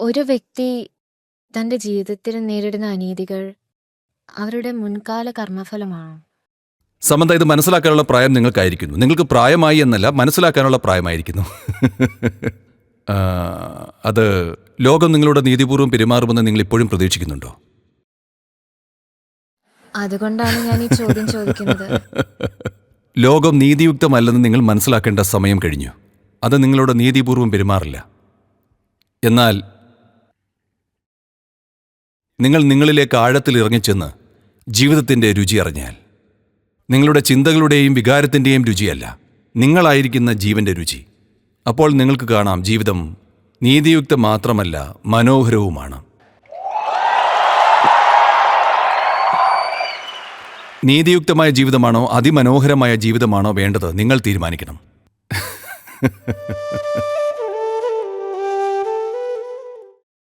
ഒരു വ്യക്തി തന്റെ ജീവിതത്തിൽ നേരിടുന്ന അനീതികൾ അവരുടെ മുൻകാല കർമ്മഫലമാണ്. സമന്ത ഇത് മനസ്സിലാക്കാനുള്ള പ്രായം നിങ്ങൾക്കായിരിക്കുന്നു. നിങ്ങൾക്ക് പ്രായമായി എന്നല്ല മനസ്സിലാക്കാനുള്ള പ്രായമായിരിക്കുന്നു. ആ, അത് ലോകം നിങ്ങളുടെ നീതിപൂർവം പെരുമാറുമെന്ന് നിങ്ങൾ ഇപ്പോഴും പ്രതീക്ഷിക്കുന്നുണ്ടോ? അതുകൊണ്ടാണ് ഞാൻ ഈ ചോദ്യം ചോദിക്കുന്നത്. ലോകം നീതിയുക്തമല്ലെന്ന് നിങ്ങൾ മനസ്സിലാക്കേണ്ട സമയം കഴിഞ്ഞു. അത് നിങ്ങളുടെ നീതിപൂർവം പെരുമാറില്ല. എന്നാൽ നിങ്ങൾ നിങ്ങളിലേക്ക് ആഴത്തിൽ ഇറങ്ങിച്ചെന്ന് ജീവിതത്തിന്റെ രുചി അറിഞ്ഞാൽ. നിങ്ങളുടെ ചിന്തകളുടെയും വികാരത്തിന്റെയും രുചിയല്ല നിങ്ങളായിരിക്കുന്ന ജീവന്റെ രുചി. അപ്പോൾ നിങ്ങൾക്ക് കാണാം ജീവിതം നീതിയുക്തം മാത്രമല്ല മനോഹരവുമാണ്. നീതിയുക്തമായ ജീവിതമാണോ അതിമനോഹരമായ ജീവിതമാണോ വേണ്ടത് നിങ്ങൾ തീരുമാനിക്കണം.